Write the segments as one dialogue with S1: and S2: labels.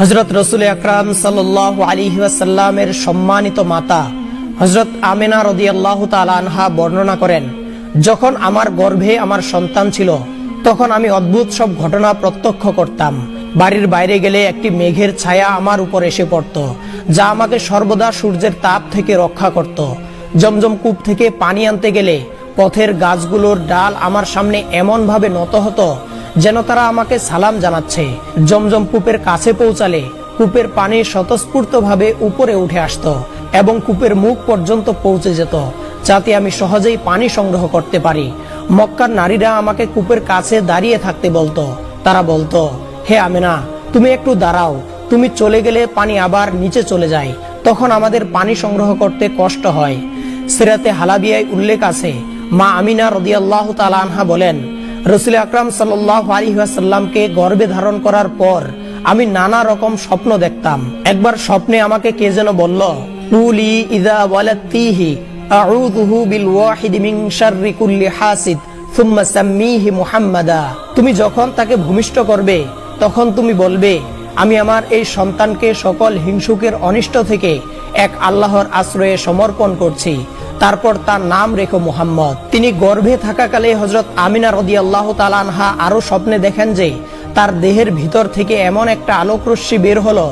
S1: হজরত রসুল আকরাম সাল্লাহ আলী ওয়াসাল্লামের সম্মানিত মাতা হজরত আমেনা রদিয়াল্লাহ আনহা বর্ণনা করেন, যখন আমার গর্ভে আমার সন্তান ছিল, তখন আমি অদ্ভুত সব ঘটনা প্রত্যক্ষ করতাম। বাড়ির বাইরে গেলে একটি মেঘের ছায়া আমার উপর এসে পড়ত, যা আমাকে সর্বদা সূর্যের তাপ থেকে রক্ষা করত। জমজম কূপ থেকে পানি আনতে গেলে পথের গাছগুলোর ডাল আমার সামনে এমনভাবে নত হতো যেন তারা আমাকে সালাম জানাচ্ছে। জমজম কূপের কাছে পৌঁছালে কূপের পানি স্বতঃস্ফূর্তভাবে উপরে উঠে আসতো এবং কূপের মুখ পর্যন্ত পৌঁছে যেত, যাতে আমি সহজেই পানি সংগ্রহ করতে পারি। মক্কার নারীরা আমাকে কূপের কাছে দাঁড়িয়ে থাকতে বলতো। তারা বলতো, হে আমেনা, তুমি একটু দাঁড়াও। তুমি চলে গেলে পানি আবার নিচে চলে যায়। তখন আমাদের পানি সংগ্রহ করতে কষ্ট হয়। সিরাতে হালাবিয়ায় উল্লেখ আছে, মা আমিনা রদিয়াল্লাহ তালা আনহা বলেন রসুল আকরাম সাল্লাহ আলহিহাসাল্লামকে গর্ভে ধারণ করার পর আমি নানা রকম স্বপ্ন দেখতাম। একবার স্বপ্নে আমাকে কে যেন বলল উলি ইদা ওয়ালাতিহি আউযুহু বিল ওয়াহিদি মিন শাররি কুল্লি হাসিদ থুম্মা সাম্মিহি মুহাম্মাদা। তুমি যখন তাকে ভূমিষ্ঠ করবে, তখন তুমি বলবে, আমি আমার এই সন্তানকে সকল হিংসুকের অনিষ্ট থেকে এক আল্লাহর আশ্রয়ে সমর্পণ করছি। তারপর তার নাম রেখো মুহাম্মদ। তিনি গর্ভে থাকাকালে হজরত আমিনা রদি আল্লাহ তালানহা আরও স্বপ্নে দেখেন যে তার দেহের ভিতর থেকে এমন একটা আলোকরশ্মি বের হলো,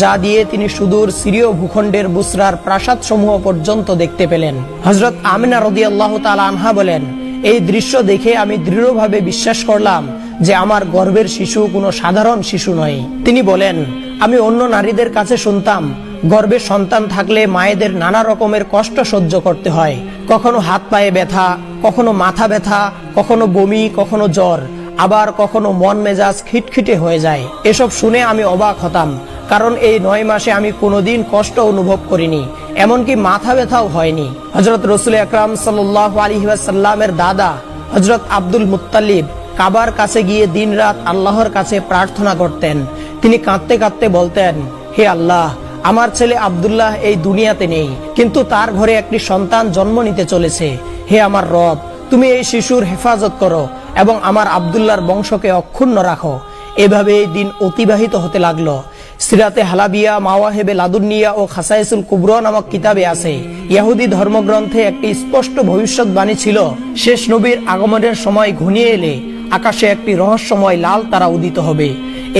S1: যা দিয়ে তিনি সুদূর সিরীয় ভূখণ্ডের বুসরার প্রাসাদ সমূহ পর্যন্ত দেখতে পেলেন। হজরত আমিনা রদি আল্লাহ আনহা বলেন, এই দৃশ্য দেখে আমি দৃঢ়ভাবে বিশ্বাস করলাম যে আমার গর্ভের শিশু কোনো সাধারণ শিশু নয়। তিনি বলেন, আমি অন্য নারীদের কাছে শুনতাম গর্ভে সন্তান থাকলে মায়েদের নানা রকমের কষ্ট সহ্য করতে হয়। কখনো হাত পায়ে ব্যথা, কখনো মাথা ব্যথা, কখনো বমি, কখনো জ্বর, আবার কখনো মন মেজাজ খিটখিটে হয়ে যায়। এসব শুনে আমি অবাক হতাম, কারণ এই নয় মাসে আমি কোনোদিন কষ্ট অনুভব করিনি, এমনকি মাথা ব্যথাও হয়নি। হজরত রসুল আকরাম সাল্লাহ আলহিহাসাল্লামের দাদা হজরত আব্দুল মুত্তালিব, কাবার কাছে গিয়ে দিনরাত আল্লাহর কাছে প্রার্থনা করতেন। তিনি কাঁদতে কাঁদতে বলতেন, হে আল্লাহ আমার ছেলে আব্দুল্লাহ এই দুনিয়াতে নেই, কিন্তু তার ঘরে একটি সন্তান জন্ম নিতে চলেছে। হে আমার রব, তুমি এই শিশুর হেফাজত করো এবং আমার আব্দুল্লাহর বংশকে অক্ষুণ্ণ রাখো। এভাবে এই দিন অতিবাহিত হতে লাগল। সিরাতে হালাবিয়া, মাওয়াহেবে লাদুনিয়া ও খাসাইসুল কুবর নামক কিতাবে আছে। ইয়াহুদি ধর্মগ্রন্থে একটি স্পষ্ট ভবিষ্যৎবাণী ছিল, শেষ নবীর আগমনের সময় ঘনিয়ে এলে আকাশে একটি রহস্যময় লাল তারা উদিত হবে।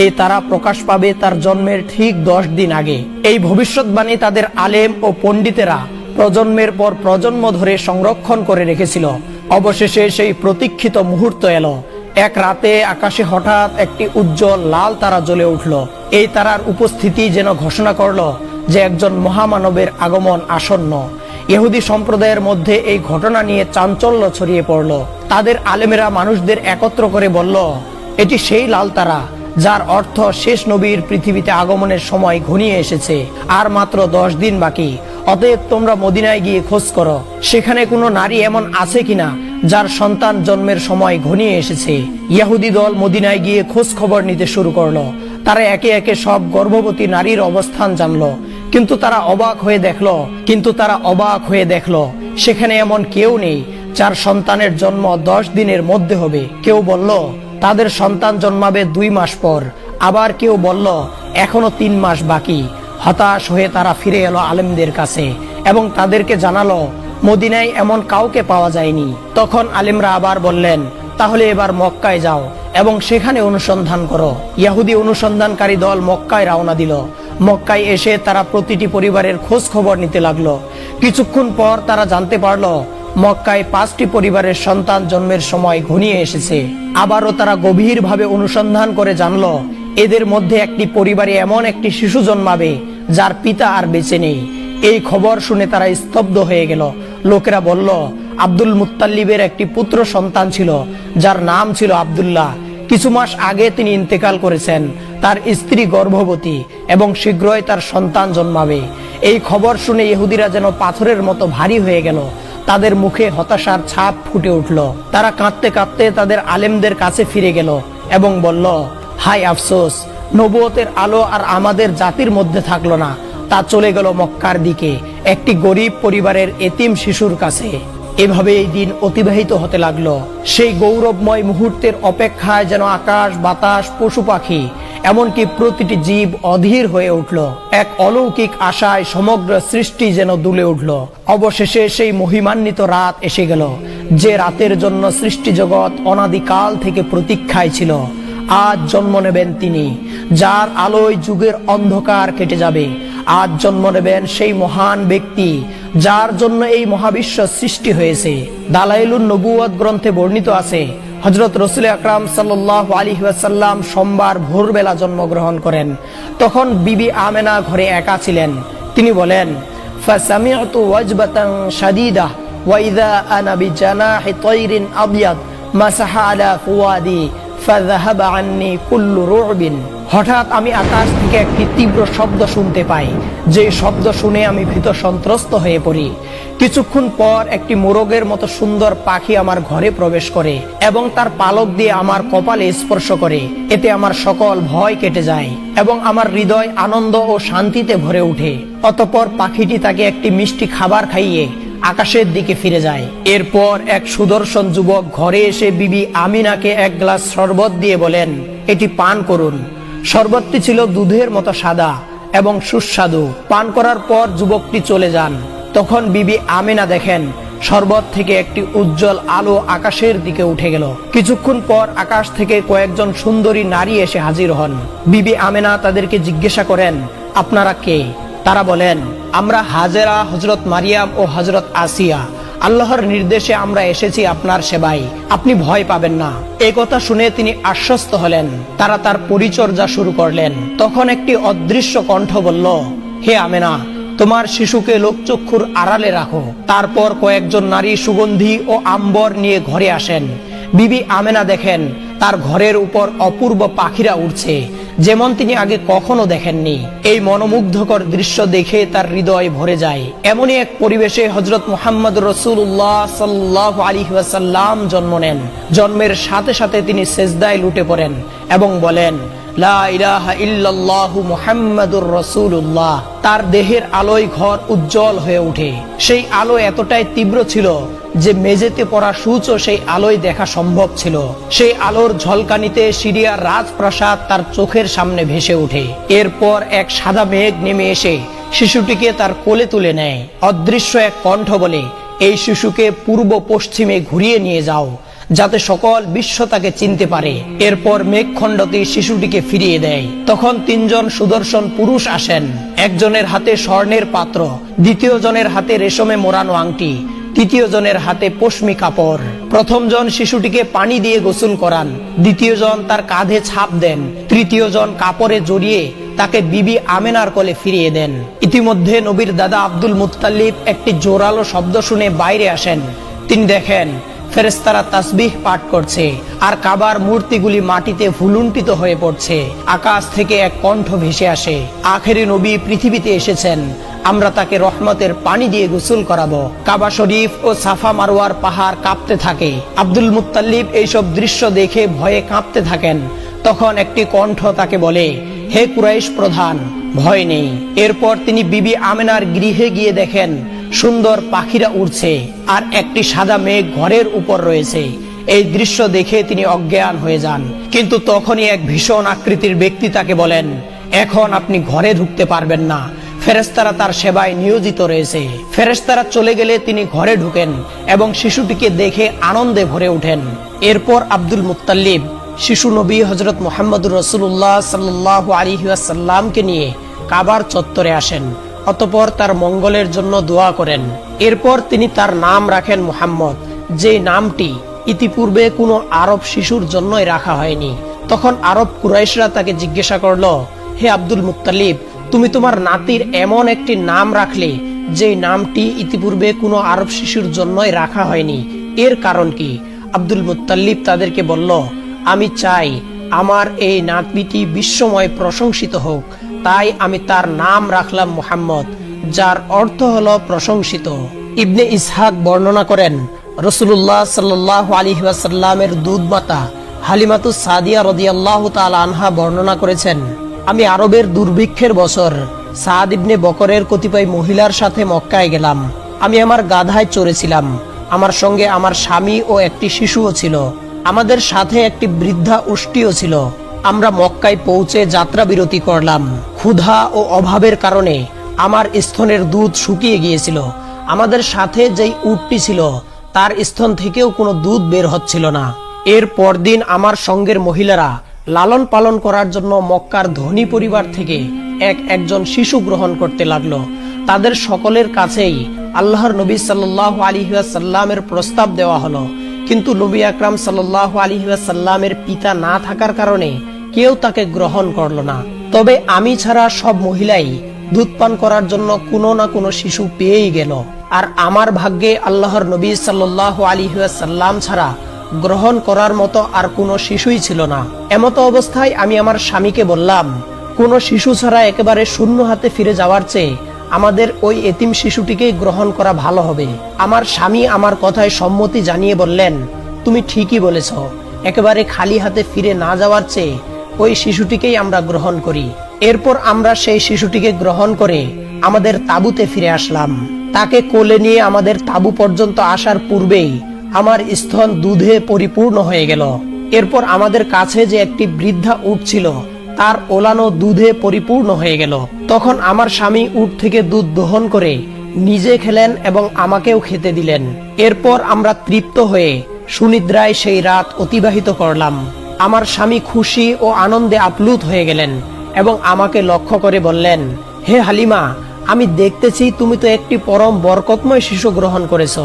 S1: এই তারা প্রকাশ পাবে তার জন্মের ঠিক দশ দিন আগে। এই ভবিষ্যৎবাণী তাদের আলেম ও পণ্ডিতেরা প্রজন্মের পর প্রজন্ম ধরে সংরক্ষণ করে রেখেছিল। অবশেষে সেই প্রতীক্ষিত মুহূর্ত এলো। এক রাতে আকাশে হঠাৎ একটি উজ্জ্বল লাল তারা জ্বলে উঠল। এই তারার উপস্থিতি যেন ঘোষণা করল যে একজন মহামানবের আগমন আসন্ন। ইহুদি সম্প্রদায়ের মধ্যে এই ঘটনা নিয়ে চাঞ্চল্য ছড়িয়ে পড়ল। তাদের আলেমেরা মানুষদের একত্র করে বলল, এটি সেই লাল তারা। যার অর্থ শেষ নবীর পৃথিবীতে আগমনের সময় ঘনিয়ে এসেছে। আর মাত্র দশ দিন বাকি। অতএব তোমরা মদিনায় গিয়ে খোঁজ করো। সেখানে কোনো নারী এমন আছে কিনা, যার সন্তান জন্মের সময় ঘনিয়ে এসেছে। ইয়াহুদি দল মদিনায় গিয়ে খোঁজ খবর নিতে শুরু করল। তারা একে একে সব গর্ভবতী নারীর অবস্থান জানলো। কিন্তু তারা অবাক হয়ে দেখল, কিন্তু তারা অবাক হয়ে দেখল, সেখানে এমন কেউ নেই, যার সন্তানের জন্ম দশ দিনের মধ্যে হবে। কেউ বলল তাদের সন্তান জন্মাবে দুই মাস পর। আবার কেউ বলল, এখনও তিন মাস বাকি। হতাশ হয়ে তারা ফিরে এলো আলেমদের কাছে এবং তাদেরকে জানালো, মদিনায় এমন কাউকে পাওয়া যায়নি। তখন আলেমরা আবার বললেন, তাহলে এবার মক্কায় যাও এবং সেখানে অনুসন্ধান করো। ইয়াহুদি অনুসন্ধানকারী দল মক্কায় রওনা দিল। মক্কায় এসে তারা প্রতিটি পরিবারের খোঁজ খবর নিতে লাগল। কিছুক্ষণ পর তারা জানতে পারল মক্কায় পাঁচটি পরিবারের সন্তান জন্মের সময় ঘনিয়ে এসেছে। আবারও তারা গভীরভাবে অনুসন্ধান করে জানল, এদের মধ্যে একটি পরিবারে এমন একটি শিশু জন্মাবে, যার পিতা আর বেঁচে নেই। এই খবর শুনে তারা স্তব্ধ হয়ে গেল। লোকেরা বলল, আব্দুল মুত্তাল্লিবের একটি পুত্র সন্তান ছিল, যার নাম ছিল আব্দুল্লাহ। কিছু মাস আগে তিনি ইন্তেকাল করেছেন, তার স্ত্রী গর্ভবতী এবং শীঘ্রই তার সন্তান জন্মাবে। এই খবর শুনে ইহুদিরা যেন পাথরের মতো ভারী হয়ে গেল। তাদের মুখে হতাশার ছাপ ফুটে উঠল। তারা কাঁদতে কাঁদতে তাদের আলেমদের কাছে ফিরে গেল এবং বলল হাই আফসোস, নবুয়তের আলো আর আমাদের জাতির মধ্যে থাকল না। তা চলে গেল মক্কার দিকে, একটি গরিব পরিবারের এতিম শিশুর কাছে। এভাবে এই দিন অতিবাহিত হতে লাগল। সেই গৌরবময় মুহূর্তের অপেক্ষায় যেন আকাশ, বাতাস, পশু পাখি এমনকি প্রতিটি জীব অধীর হয়ে উঠল। এক অলৌকিক আশায় সমগ্র সৃষ্টি যেন দুলে উঠল। অবশেষে সেই মহিমান্বিত রাত এসে গেল, যে রাতের জন্য সৃষ্টি জগৎ অনাদিকাল থেকে প্রতীক্ষায় ছিল। আজ জন্ম নেবেন তিনি, যার আলোয় যুগের অন্ধকার কেটে যাবে। আজ জন্ম নেবেন সেই মহান ব্যক্তি, যার জন্য এই মহাবিশ্ব সৃষ্টি হয়েছে। দালাইলুন নবুয়ত গ্রন্থে বর্ণিত আছে হজরত রসুল আকরাম সাল্লাহ আলী ওয়াসাল্লাম সোমবার ভোরবেলা জন্মগ্রহণ করেন তখন বিবি আমেনা ঘরে একা ছিলেন তিনি বলেন فسمعت وجبة شديدة وإذا أنا بجناح طير أبيض مسح على فؤادي হঠাৎ আমি আকাশ থেকে একটি তীব্র শব্দ শুনতে পাই। যে শব্দ শুনে আমি ভীত সন্ত্রস্ত হয়ে পড়ি। কিছুক্ষণ পর একটি মোরগের মতো সুন্দর পাখি আমার ঘরে প্রবেশ করে এবং তার পালক দিয়ে আমার কপালে স্পর্শ করে। এতে আমার সকল ভয় কেটে যায় এবং আমার হৃদয় আনন্দ ও শান্তিতে ভরে ওঠে। অতপর পাখিটি তাকে একটি মিষ্টি খাবার খাইয়ে আকাশের দিকে ফিরে যায়। এরপর এক সুদর্শন যুবক ঘরে এসে বিবি আমিনাকে এক গ্লাস শরবত দিয়ে বলেন, এটি পান করুন। শরবতটি ছিল দুধের মতো সাদা এবং সুস্বাদু। পান করার পর যুবকটি চলে যান। তখন বিবি আমিনা দেখেন, শরবত থেকে একটি উজ্জ্বল আলো আকাশের দিকে উঠে গেল। কিছুক্ষণ পর আকাশ থেকে কয়েকজন সুন্দরী নারী এসে হাজির হন। বিবি আমেনা তাদেরকে জিজ্ঞাসা করেন, আপনারা কে? তারা বলেন, আমরা হাজেরা হজরত মারিয়াম ও হজরত আসিয়া, আল্লাহর নির্দেশে আমরা এসেছি আপনার সেবায়। আপনি ভয় পাবেন না। এই কথা শুনে তিনি আশ্বস্ত হলেন। তারা তার পরিচর্যা শুরু করলেন। তখন একটি অদৃশ্য কণ্ঠ বলল, হে আমেনা, তোমার শিশুকে লোকচক্ষুর আড়ালে রাখো। তারপর কয়েকজন নারী সুগন্ধি ও আম্বর নিয়ে ঘরে আসেন। বিবি আমেনা দেখেন, তার ঘরের উপর অপূর্ব পাখিরা উঠছে যেমন তিনি আগে কখনো দেখেননি। এই মনোমুগ্ধকর দৃশ্য দেখে তার হৃদয় ভরে যায়। এমনই এক পরিবেশে হজরত মোহাম্মদ রসুল্লাহ সাল্লাহ আলী ওয়াসাল্লাম জন্ম নেন। জন্মের সাথে সাথে তিনি সেজদায় লুটে পড়েন এবং বলেন তার দেহের আলোয় ঘর উজ্জ্বল হয়ে ওঠে। সেই আলো এতটাই তীব্র ছিল যে মেঝেতে পড়া সূচও সেই আলোয় দেখা সম্ভব ছিল। সেই আলোর ঝলকানিতে সিরিয়ার রাজপ্রাসাদ তার চোখের সামনে ভেসে ওঠে। এরপর এক সাদা মেঘ নেমে এসে শিশুটিকে তার কোলে তুলে নেয়। অদৃশ্য এক কণ্ঠ বলে, এই শিশুকে পূর্ব পশ্চিমে ঘুরিয়ে নিয়ে যাও, যাতে সকল বিশ্ব তাকে চিনতে পারে। এরপর মেঘখণ্ডটি শিশুটিকে ফিরিয়ে দেয়। তখন তিনজন সুদর্শন পুরুষ আসেন। একজনের হাতে স্বর্ণের পাত্র দ্বিতীয় জনের হাতে রেশমে মোড়ানো আংটি তৃতীয় জনের হাতে পশমি কাপড়। প্রথম জন শিশুটিকে পানি দিয়ে গোসল করান। দ্বিতীয় জন তার কাঁধে ছাপ দেন। তৃতীয় জন কাপড়ে জড়িয়ে তাকে বিবি আমেনার কোলে ফিরিয়ে দেন। ইতিমধ্যে নবীর দাদা আব্দুল মুতালিব একটি জোরালো শব্দ শুনে বাইরে আসেন। তিনি দেখেন ফেরেস্তারা তাসবিহ পাঠ করছে আর কাবার মূর্তিগুলি মাটিতে ভুলুন্টিত হয়ে পড়ছে। আকাশ থেকে এক কণ্ঠ ভেসে আসে। আখেরি নবী পৃথিবীতে এসেছেন। আমরা তাকে রহমতের পানি দিয়ে গোসল করাবো। কাবা শরীফ ও সাফা মারোয়ার পাহাড় কাঁপতে থাকে। আব্দুল মুত্তাল্লিব এইসব দৃশ্য দেখে ভয়ে কাঁপতে থাকেন। তখন একটি কণ্ঠ তাকে বলে, হে কুরাইশ প্রধান, ভয় নেই। এরপর তিনি বিবি আমেনার গৃহে গিয়ে দেখেন সুন্দর পাখিরা উড়ছে আর একটি সাদা মেঘ ঘরের উপর রয়েছে। এই দৃশ্য দেখে তিনি অজ্ঞান হয়ে যান। কিন্তু তখনই এক ভীষণ আকৃতির ব্যক্তি তাকে বলেন, এখন আপনি ঘরে ঢুকতে পারবেন না। ফেরেস্তারা তার সেবায় নিয়োজিত রয়েছে। ফেরেস্তারা চলে গেলে তিনি ঘরে ঢুকেন এবং শিশুটিকে দেখে আনন্দে ভরে ওঠেন। এরপর আব্দুল মুত্তাল্লিব শিশু নবী হজরত মোহাম্মদুর রসুল্লাহ সাল্লাহ আলিহাসাল্লামকে নিয়ে কাবার চত্বরে আসেন। অতপর তার মঙ্গলের জন্য দোয়া করেন। এরপর তিনি তার নাম রাখেন মোহাম্মদ। যে নামটি ইতিপূর্বে কোনো আরব শিশুর জন্যই রাখা হয়নি। তখন আরব কুরাইশরা তাকে জিজ্ঞাসা করল, হে আব্দুল মুত্তালিব, তুমি তোমার নাতির এমন একটি নাম রাখলে যে নামটি ইতিপূর্বে কোনো আরব শিশুর জন্যই রাখা হয়নি। এর কারণ কি? আব্দুল মুত্তাল্লিব তাদেরকে বলল, আমি চাই আমার এই নাতনিটি বিশ্বময় প্রশংসিত হোক। তাই আমি তার নাম রাখলাম মুহাম্মদ, যার অর্থ হলো প্রশংসিত। ইবনে ইসহাক বর্ণনা করেন রসুল্লাহ সাল্লাহ আলী দুধ মাতা হালিমাতু সাদিয়া রদিয়াল্লাহ তাল আনহা বর্ণনা করেছেন, আমি আরবের দুর্ভিক্ষের বছর সাদ ইবনে বকরের কতিপয় মহিলার সাথে মক্কায় গেলাম। আমি আমার গাধায় চড়েছিলাম। আমার সঙ্গে আমার স্বামী ও একটি শিশুও ছিল। আমাদের সাথে একটি বৃদ্ধা উষ্টিও ছিল। আমরা মক্কায় পৌঁছে যাত্রা বিরতি করলাম। ক্ষুধা ও অভাবের কারণে আমার স্তনের দুধ শুকিয়ে গিয়েছিল। আমাদের সাথে যেই উটটি ছিল, তার স্তন থেকেও কোনো দুধ বের হচ্ছিল না। এর পরদিন আমার সঙ্গের মহিলারা লালন পালন করার জন্য মক্কার ধনী পরিবার থেকে এক একজন শিশু গ্রহণ করতে লাগল। তাদের সকলের কাছেই আল্লাহর নবী সাল্লাহ আলিহাসাল্লামের প্রস্তাব দেওয়া হলো। কিন্তু নবী আকরাম সাল্লাহ আলিহাসাল্লামের পিতা না থাকার কারণে কেউ তাকে গ্রহণ করল না। তবে আমি ছাড়া সব মহিলাই দুধ পান করার জন্য কোনো না কোনো শিশু পেয়েই গেল। আর আমার ভাগ্যে আল্লাহর নবী সাল্লাহ আলিহাসাল্লাম ছাড়া গ্রহণ করার মতো আর কোনো শিশুই ছিল না। এমতো অবস্থায় আমি আমার স্বামীকে বললাম, কোনো শিশু ছাড়া একেবারে শূন্য হাতে ফিরে যাওয়ার চেয়ে আমাদের ওই এতিম শিশুটিকেই গ্রহণ করা ভালো হবে। আমার স্বামী আমার কথায় সম্মতি জানিয়ে বললেন, তুমি ঠিকই বলেছ, একেবারে খালি হাতে ফিরে না যাওয়ার চেয়ে ওই শিশুটিকেই আমরা গ্রহণ করি। এরপর আমরা সেই শিশুটিকে গ্রহণ করে আমাদের তাঁবুতে ফিরে আসলাম। তাকে কোলে নিয়ে আমাদের তাঁবু পর্যন্ত আসার পূর্বেই আমার স্তন দুধে পরিপূর্ণ হয়ে গেল। এরপর আমাদের কাছে যে একটি বৃদ্ধা উট ছিল, তার ওলানো দুধে পরিপূর্ণ হয়ে গেল। তখন আমার স্বামী উট থেকে দুধ দহন করে নিজে খেলেন এবং আমাকেও খেতে দিলেন। এরপর আমরা তৃপ্ত হয়ে সুনিদ্রায় সেই রাত অতিবাহিত করলাম। আমার স্বামী খুশি ও আনন্দে আপ্লুত হয়ে গেলেন এবং আমাকে লক্ষ্য করে বললেন, হে হালিমা, আমি দেখতেছি তুমি তো একটি পরম বরকতময় শিশু গ্রহণ করেছ,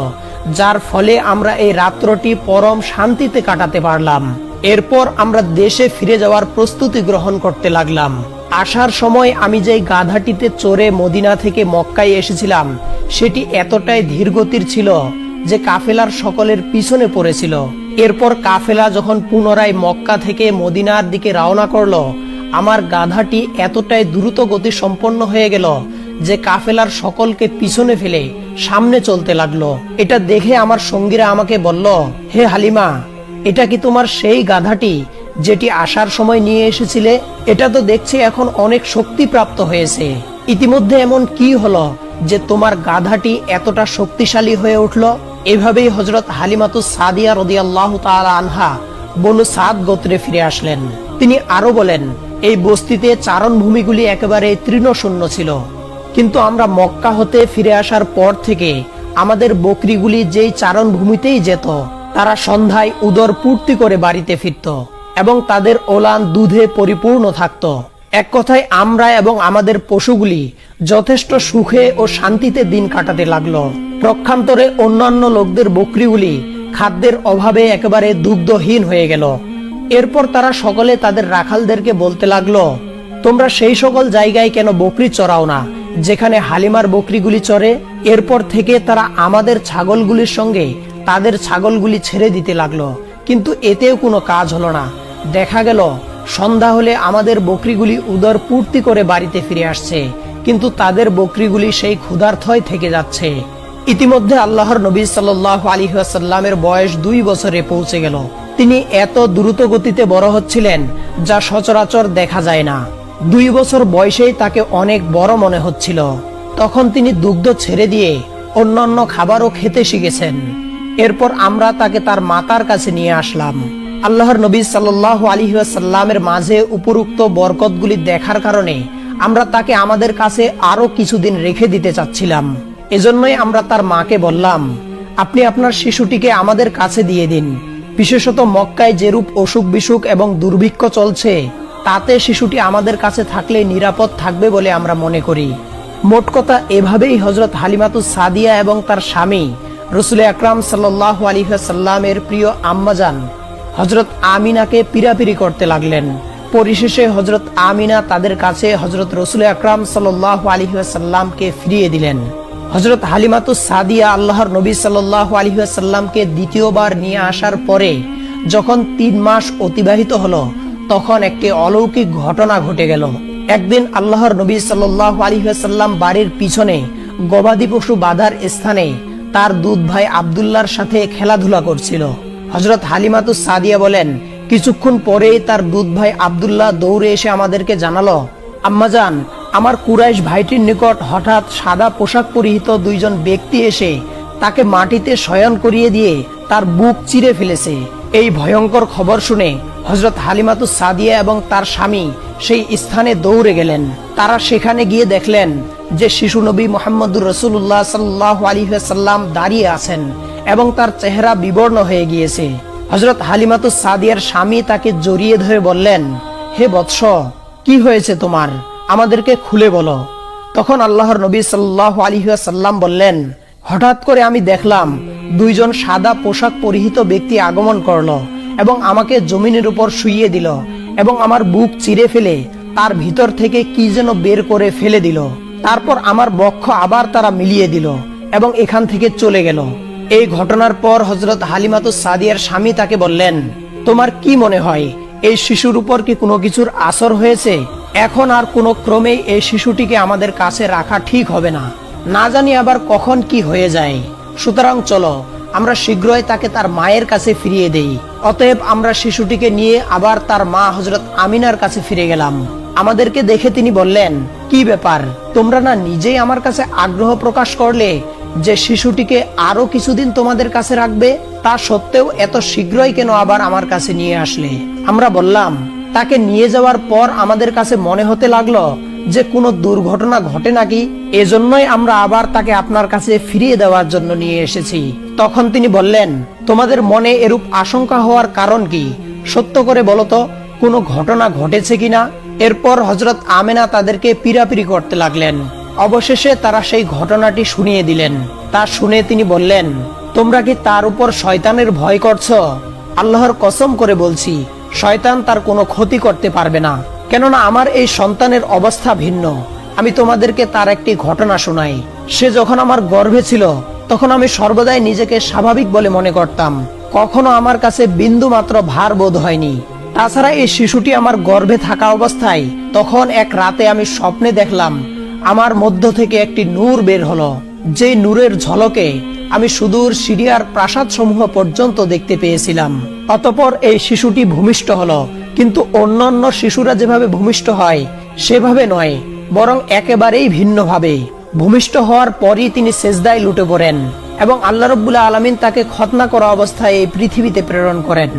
S1: যার ফলে আমরা এই রাত্রটি পরম শান্তিতে কাটাতে পারলাম। এরপর আমরা দেশে ফিরে যাওয়ার প্রস্তুতি গ্রহণ করতে লাগলাম। আসার সময় আমি যেই গাধাটিতে চড়ে মদিনা থেকে মক্কায় এসেছিলাম, সেটি এতটাই ধীরগতির ছিল যে কাফেলার সকলের পিছনে পড়েছিল। এরপর কাফেলা যখন পুনরায় মক্কা থেকে মদিনার দিকে রওনা করল, আমার গাধাটি এতটাই দ্রুত গতি সম্পন্ন হয়ে গেল যে কাফেলার সকলকে পিছনে ফেলে সামনে চলতে লাগল। এটা দেখে আমার সঙ্গীরা আমাকে বলল, হে হালিমা, এটা কি তোমার সেই গাধাটি যেটি আসার সময় নিয়ে এসেছিলে? এটা তো দেখছি এখন অনেক শক্তি প্রাপ্ত হয়েছে। ইতিমধ্যে এমন কি হলো যে তোমার গাধাটি এতটা শক্তিশালী হয়ে উঠল? এভাবেই হজরত হালিমাতু সাদিয়া রদিয়াল্লাহ তাআলা আনহা বনু সাদ গোত্রে ফিরে আসলেন। তিনি আরও বলেন, এই বস্তিতে চারণ ভূমিগুলি একেবারে তৃণশূন্য ছিল। কিন্তু আমরা মক্কা হতে ফিরে আসার পর থেকে আমাদের বকরিগুলি যেই চারণ ভূমিতেই যেত, তারা সন্ধ্যায় উদর পূর্তি করে বাড়িতে ফিরত এবং তাদের ওলান দুধে পরিপূর্ণ থাকত। এক কথায় আমরা এবং আমাদের পশুগুলি যথেষ্ট সুখে ও শান্তিতে দিন কাটাতে লাগল। প্রক্ষান্তরে অন্যান্য লোকদের বকরিগুলি খাদ্যের অভাবে একেবারে দুগ্ধহীন হয়ে গেল। এরপর তারা সকলে তাদের রাখালদেরকে বলতে লাগল, তোমরা সেই সকল জায়গায় কেন বকরি চড়াও না? যেখানে হালিমার বকরিগুলি চড়ে, এরপর থেকে তারা আমাদের ছাগলগুলির সঙ্গে তাদের ছাগলগুলি ছেড়ে দিতে লাগল। কিন্তু এতেও কোনো কাজ হলো না। দেখা গেল, সন্ধ্যা হলে আমাদের বকরিগুলি উদর পূর্তি করে বাড়িতে ফিরে আসছে, কিন্তু তাদের বকরিগুলি সেই ক্ষুধার্থই থেকে যাচ্ছে। ইতিমধ্যে আল্লাহর নবী সাল্লাহ আলী আসাল্লামের বয়স দুই বছরে পৌঁছে গেল। তিনি এত দ্রুত গতিতে বড় হচ্ছিলেন যা সচরাচর দেখা যায় না। দুই বছর বয়সেই তাকে অনেক বড় মনে হচ্ছিল। তখন তিনি দুগ্ধ ছেড়ে দিয়ে অন্যান্য খাবারও খেতে শিখেছেন। এরপর আমরা তাকে তার মাতার কাছে নিয়ে আসলাম। আল্লাহর নবী সাল্লাহ আলী সাল্লামের মাঝে উপরুক্ত বরকতগুলি দেখার কারণে আমরা তাকে আমাদের কাছে আরও কিছুদিন রেখে দিতে চাচ্ছিলাম। এজন্যই আমরা তার মাকে বললাম, আপনি আপনার শিশুটিকে আমাদের কাছে দিয়ে দিন। বিশেষত মক্কায় যেরূপ অসুখ বিসুখ এবং দুর্ভিক্ষ চলছে, তাতে শিশুটি আমাদের কাছে থাকলে নিরাপদ থাকবে বলে আমরা মনে করি। মোট কথা এভাবেই হজরত হালিমাতুস সাদিয়া এবং তার স্বামী রসুল আকরাম সাল্লাহ আলিহাসাল্লামের প্রিয় আম্মাজান হজরত আমিনাকে পিরাপিরি করতে লাগলেন। পরিশেষে হজরত আমিনা তাদের কাছে হজরত রসুল আকরাম সাল্লাহ আলিহাসাল্লামকে ফিরিয়ে দিলেন। হজরত হালিমাতুস সাদিয়া আল্লাহর নবী সাল্লাহ আলিহাসাল্লামকে দ্বিতীয়বার নিয়ে আসার পরে যখন তিন মাস অতিবাহিত হলো, তখন একটি অলৌকিক ঘটনা ঘটে গেল। একদিন আল্লাহর নবী সাল্লাহ আলিহাসাল্লাম বাড়ির পিছনে গবাদি পশু বাঁধার স্থানে তার দুধ ভাই আবদুল্লার সাথে খেলাধুলা করছিল। হজরত হালিমাতুস সাদিয়া বলেন, কিছুক্ষণ পরেই তার দুধ ভাই আবদুল্লাহ দৌড়ে এসে আমাদেরকে জানালো আম্মাজান আমার কুরাইশ ভাইটির নিকট হঠাৎ সাদা পোশাক পরিহিত দুইজন ব্যক্তি এসে তাকে মাটিতে শয়ন করিয়ে দিয়ে তার বুক চিরে ফেলেছে। এই ভয়ঙ্কর খবর শুনে হজরত হালিমাতুস সাদিয়া এবং তার স্বামী সেই স্থানে দৌড়ে গেলেন। তারা সেখানে গিয়ে দেখলেন যে শিশু নবী মোহাম্মদুর রসুল্লাহ সাল্লাহ আলিহাসাল্লাম দাঁড়িয়ে আছেন এবং তার চেহারা বিবর্ণ হয়ে গিয়েছে। হজরত হালিমাতুস সাদিয়ার স্বামী তাকে জড়িয়ে ধরে বললেন, হে বৎস, কি হয়েছে তোমার? আমাদেরকে খুলে বলো। তখন আল্লাহর নবী সাল্লাহ আলিহাসাল্লাম বললেন, হঠাৎ করে আমি দেখলাম দুইজন সাদা পোশাক পরিহিত ব্যক্তি আগমন করল এবং আমাকে জমিনের উপর শুইয়ে দিল এবং আমার বুক চিরে ফেলে তার ভিতর থেকে কি যেন বের করে ফেলে দিল। তারপর আমার বক্ষ আবার তারা মিলিয়ে দিল এবং এখান থেকে চলে গেল। এই ঘটনার পর হজরত হালিমাতু সাদিয়ার স্বামী তাকে বললেন, তোমার কি মনে হয়, এই শিশুর উপর কি কোনো কিছুর আসর হয়েছে? এখন আর কোনো ক্রমেই এই শিশুটিকে আমাদের কাছে রাখা ঠিক হবে না। না জানি আবার কখন কি হয়ে যায়। সুতরাং চলো, আমরা শীঘ্রই তাকে তার মায়ের কাছে ফিরিয়ে দেই। অতএব আমরা শিশুটিকে নিয়ে আবার তার মা হজরত আমিনার কাছে ফিরে গেলাম। আমাদেরকে দেখে তিনি বললেন, কি ব্যাপার? তোমরা না নিজেই আমার কাছে আগ্রহ প্রকাশ করলে যে শিশুটিকে আরও কিছুদিন তোমাদের কাছে রাখবে? তা সত্ত্বেও এত শীঘ্রই কেন আবার আমার কাছে নিয়ে আসলে? আমরা বললাম তাকে নিয়ে যাওয়ার পর আমাদের কাছে মনে হতে লাগল যে কোনো দুর্ঘটনা ঘটে নাকি? এজন্যই আমরা আবার তাকে আপনার কাছে ফিরিয়ে দেওয়ার জন্য নিয়ে এসেছি। তখন তিনি বললেন, তোমাদের মনে এরূপ আশঙ্কা হওয়ার কারণ কি? সত্য করে বলো তো, কোনো ঘটনা ঘটেছে কিনা? এরপর হজরত আমেনা তাদেরকে পিরাপিরি করতে লাগলেন। অবশেষে তারা সেই ঘটনাটি শুনিয়ে দিলেন। তা শুনে তিনি বললেন, তোমরা কি তার উপর শয়তানের ভয় করছ? আল্লাহর কসম করে বলছি শয়তান তার কোনো ক্ষতি করতে পারবে না। কেননা আমার এই সন্তানের অবস্থা ভিন্ন। আমি তোমাদেরকে তার একটি ঘটনা শোনাই। সে যখন আমার গর্ভে ছিল, তখন আমি সর্বদাই নিজেকে স্বাভাবিক বলে মনে করতাম। কখনো আমার কাছে বিন্দু মাত্র ভার বোধ হয়নি। তাছাড়া এই শিশুটি আমার গর্ভে থাকা অবস্থায়, তখন এক রাতে আমি স্বপ্নে দেখলাম, আমার মধ্য থেকে একটি নূর বের হলো। যে নূরের ঝলকে আমি সুদূর সিরিয়ার প্রাসাদ সমূহ পর্যন্ত দেখতে পেয়েছিলাম। অতপর এই শিশুটি ভূমিষ্ঠ হলো, কিন্তু অন্যান্য শিশুরা যেভাবে ভূমিষ্ঠ হয়, সেভাবে নয়, বরং একেবারেই ভিন্নভাবে। ভূমিষ্ঠ হওয়ার পরই তিনি সেজদায় লুটে পড়েন এবং আল্লাহ রব্বুল্লাহ আলমিন তাকে খতনা করা অবস্থায় এই পৃথিবীতে প্রেরণ করেন।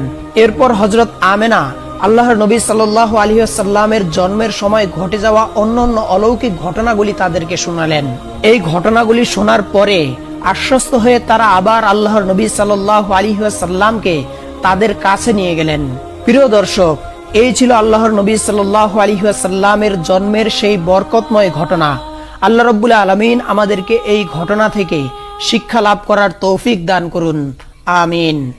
S1: এরপর হজরত আমেনা, আল্লাহর নবী সাল্লাহ আলহিহাসাল্লামের জন্মের সময় ঘটে যাওয়া অন্যান্য অলৌকিক ঘটনাগুলি তাদেরকে শোনালেন। এই ঘটনাগুলি শোনার পরে আশ্বস্ত হয়ে তারা আবার আল্লাহর নবী সাল্লাহ সাল্লামকে তাদের কাছে নিয়ে গেলেন। প্রিয় দর্শক, এই ছিল আল্লাহর নবী সাল্লাহ সাল্লামের জন্মের সেই বরকতময় ঘটনা। আল্লাহ রব্বুল আলমিন আমাদেরকে এই ঘটনা থেকে শিক্ষা লাভ করার তৌফিক দান করুন। আমিন।